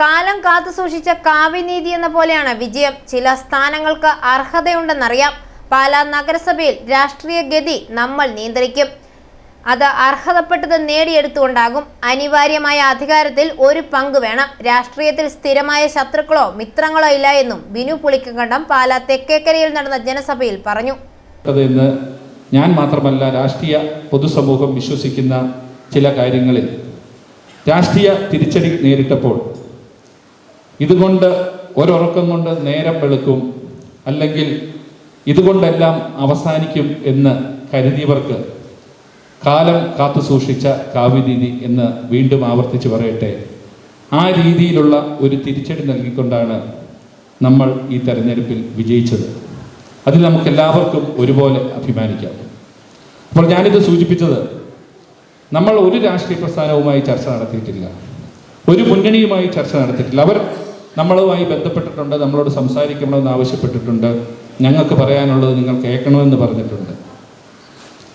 കാലം കാത്തു സൂക്ഷിച്ച കാവ്യനീതി എന്ന പോലെയാണ് വിജയം. ചില സ്ഥാനങ്ങൾക്ക് അർഹതയുണ്ടെന്നറിയാം. പാലാ നഗരസഭയിൽ രാഷ്ട്രീയ ഗതി നമ്മൾ നിയന്ത്രിക്കും. അത് അർഹതപ്പെട്ടത് നേടിയെടുത്തുകൊണ്ടാകും. അനിവാര്യമായ അധികാരത്തിൽ ഒരു പങ്ക് വേണം. രാഷ്ട്രീയത്തിൽ സ്ഥിരമായ ശത്രുക്കളോ മിത്രങ്ങളോ ഇല്ല എന്നും ബിനു പുളിക്കണ്ടം പാലാ തെക്കേക്കരയിൽ നടന്ന ജനസഭയിൽ പറഞ്ഞു. ഞാൻ മാത്രമല്ല രാഷ്ട്രീയ പൊതുസമൂഹം വിശ്വസിക്കുന്ന ചില കാര്യങ്ങളിൽ രാഷ്ട്രീയ തിരിച്ചടി നേരിട്ടപ്പോൾ ഇതുകൊണ്ട് ഒരുറക്കം കൊണ്ട് നേരം വെളുക്കും അല്ലെങ്കിൽ ഇതുകൊണ്ടെല്ലാം അവസാനിക്കും എന്ന് കരുതിയവർക്ക് കാലം കാത്തു സൂക്ഷിച്ച കാവ്യരീതി എന്ന് വീണ്ടും ആവർത്തിച്ച് പറയട്ടെ. ആ രീതിയിലുള്ള ഒരു തിരിച്ചടി നൽകിക്കൊണ്ടാണ് നമ്മൾ ഈ തെരഞ്ഞെടുപ്പിൽ വിജയിച്ചത്. അതിൽ നമുക്ക് എല്ലാവർക്കും ഒരുപോലെ അഭിമാനിക്കാം. അപ്പോൾ ഞാനിത് സൂചിപ്പിച്ചത് നമ്മൾ ഒരു രാഷ്ട്രീയ പ്രസ്ഥാനവുമായി ചർച്ച നടത്തിയിട്ടില്ല. ഒരു മുന്നണിയുമായി ചർച്ച നടത്തിയിട്ടില്ല. അവർ നമ്മളുമായി ബന്ധപ്പെട്ടിട്ടുണ്ട് നമ്മളോട് സംസാരിക്കണമെന്ന് ആവശ്യപ്പെട്ടിട്ടുണ്ട് ഞങ്ങൾക്ക് പറയാനുള്ളത് നിങ്ങൾ കേൾക്കണമെന്ന് പറഞ്ഞിട്ടുണ്ട്.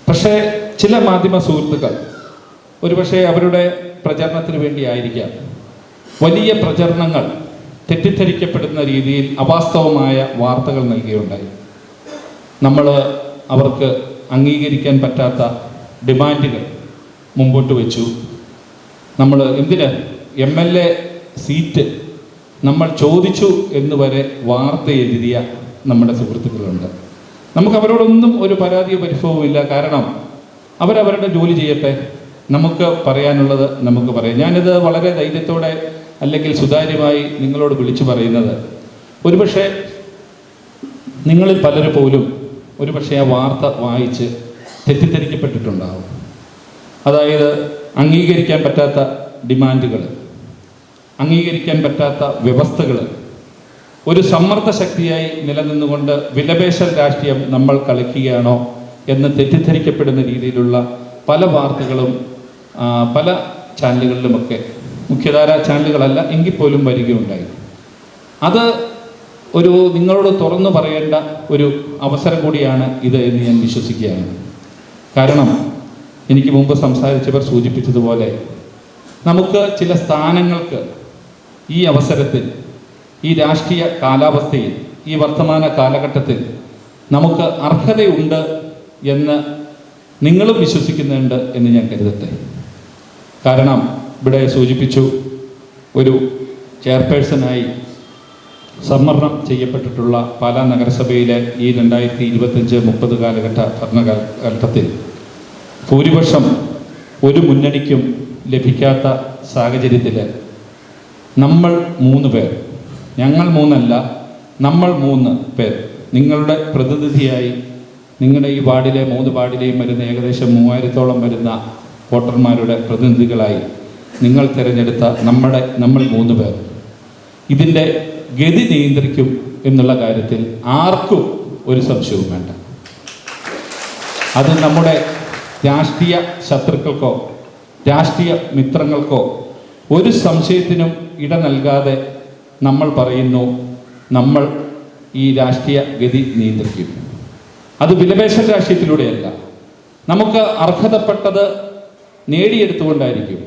പക്ഷേ ചില മാധ്യമ സുഹൃത്തുക്കൾ ഒരുപക്ഷെ അവരുടെ പ്രചരണത്തിന് വേണ്ടിയായിരിക്കാം. വലിയ പ്രചരണങ്ങൾ തെറ്റിദ്ധരിക്കപ്പെടുന്ന രീതിയിൽ അവാസ്തവമായ വാർത്തകൾ നൽകുകയുണ്ടായി നമ്മൾ അവർക്ക് അംഗീകരിക്കാൻ പറ്റാത്ത ഡിമാൻഡുകൾ മുമ്പോട്ട് വെച്ചു. നമ്മൾ എന്തിന്? എം എൽ എ സീറ്റ് നമ്മൾ ചോദിച്ചു എന്ന് വരെ വാർത്ത എഴുതിയ നമ്മുടെ സുഹൃത്തുക്കളുണ്ട്. നമുക്ക് അവരോടൊന്നും ഒരു പരാതിയോ ഇല്ല. കാരണം അവരവരുടെ ജോലി ചെയ്യട്ടെ. നമുക്ക് പറയാനുള്ളത് നമുക്ക് പറയാം. ഞാനിത് വളരെ ധൈര്യത്തോടെ അല്ലെങ്കിൽ സുതാര്യമായി നിങ്ങളോട് വിളിച്ചു പറയുന്നത്. ഒരുപക്ഷെ നിങ്ങളിൽ പലരും പോലും ഒരുപക്ഷെ ആ വാർത്ത വായിച്ച് തെറ്റിദ്ധരിക്കപ്പെട്ടിട്ടുണ്ടാവും. അതായത് അംഗീകരിക്കാൻ പറ്റാത്ത ഡിമാൻഡുകൾ. അംഗീകരിക്കാൻ പറ്റാത്ത വ്യവസ്ഥകൾ. ഒരു സമ്മർദ്ദ ശക്തിയായി നിലനിന്നുകൊണ്ട് വിലപേശൽ രാഷ്ട്രീയം നമ്മൾ കളിക്കുകയാണോ എന്ന് തെറ്റിദ്ധരിക്കപ്പെടുന്ന രീതിയിലുള്ള പല വാർത്തകളും പല ചാനലുകളിലുമൊക്കെ മുഖ്യധാര ചാനലുകളല്ല എങ്കിൽ പോലും വരികയുണ്ടായി. അത് ഒരു നിങ്ങളോട് തുറന്നു പറയേണ്ട ഒരു അവസരം കൂടിയാണ് ഇത് എന്ന് ഞാൻ വിശ്വസിക്കുകയാണ്. കാരണം എനിക്ക് മുമ്പ് സംസാരിച്ചവർ സൂചിപ്പിച്ചതുപോലെ നമുക്ക് ചില സ്ഥാനങ്ങൾക്ക് ഈ അവസരത്തിൽ ഈ രാഷ്ട്രീയ കാലാവസ്ഥയിൽ ഈ വർത്തമാന കാലഘട്ടത്തിൽ നമുക്ക് അർഹതയുണ്ട് എന്ന് നിങ്ങളും വിശ്വസിക്കുന്നുണ്ട് എന്ന് ഞാൻ കരുതട്ടെ. കാരണം ഇവിടെ സൂചിപ്പിച്ചു ഒരു ചെയർപേഴ്സണായി സംവരണം ചെയ്യപ്പെട്ടിട്ടുള്ള പാലാ നഗരസഭയിലെ ഈ രണ്ടായിരത്തി ഇരുപത്തഞ്ച് മുപ്പത് കാലഘട്ട ഭരണകാലഘട്ടത്തിൽ ഭൂരിപക്ഷം ഒരു മുന്നണിക്കും ലഭിക്കാത്ത സാഹചര്യത്തിൽ നമ്മൾ മൂന്ന് പേർ. ഞങ്ങൾ മൂന്നല്ല നമ്മൾ മൂന്ന് പേർ. നിങ്ങളുടെ പ്രതിനിധിയായി നിങ്ങളുടെ ഈ വാർഡിലെ മൂന്ന് വാർഡിലെയും വരുന്ന ഏകദേശം മൂവായിരത്തോളം വരുന്ന വോട്ടർമാരുടെ പ്രതിനിധികളായി നിങ്ങൾ തിരഞ്ഞെടുത്ത നമ്മുടെ നമ്മൾ മൂന്ന് പേർ. ഇതിന്റെ ഗതി നിയന്ത്രിക്കും എന്നുള്ള കാര്യത്തിൽ ആർക്കും ഒരു സംശയവും വേണ്ട. അത് നമ്മുടെ രാഷ്ട്രീയ ശത്രുക്കൾക്കോ രാഷ്ട്രീയ മിത്രങ്ങൾക്കോ ഒരു സംശയത്തിനും ഇട നൽകാതെ നമ്മൾ പറയുന്നു നമ്മൾ ഈ രാഷ്ട്രീയ ഗതി നിയന്ത്രിക്കും അത് വിലപേശ രാഷ്ട്രീയത്തിലൂടെയല്ല. നമുക്ക് അർഹതപ്പെട്ടത് നേടിയെടുത്തുകൊണ്ടായിരിക്കും.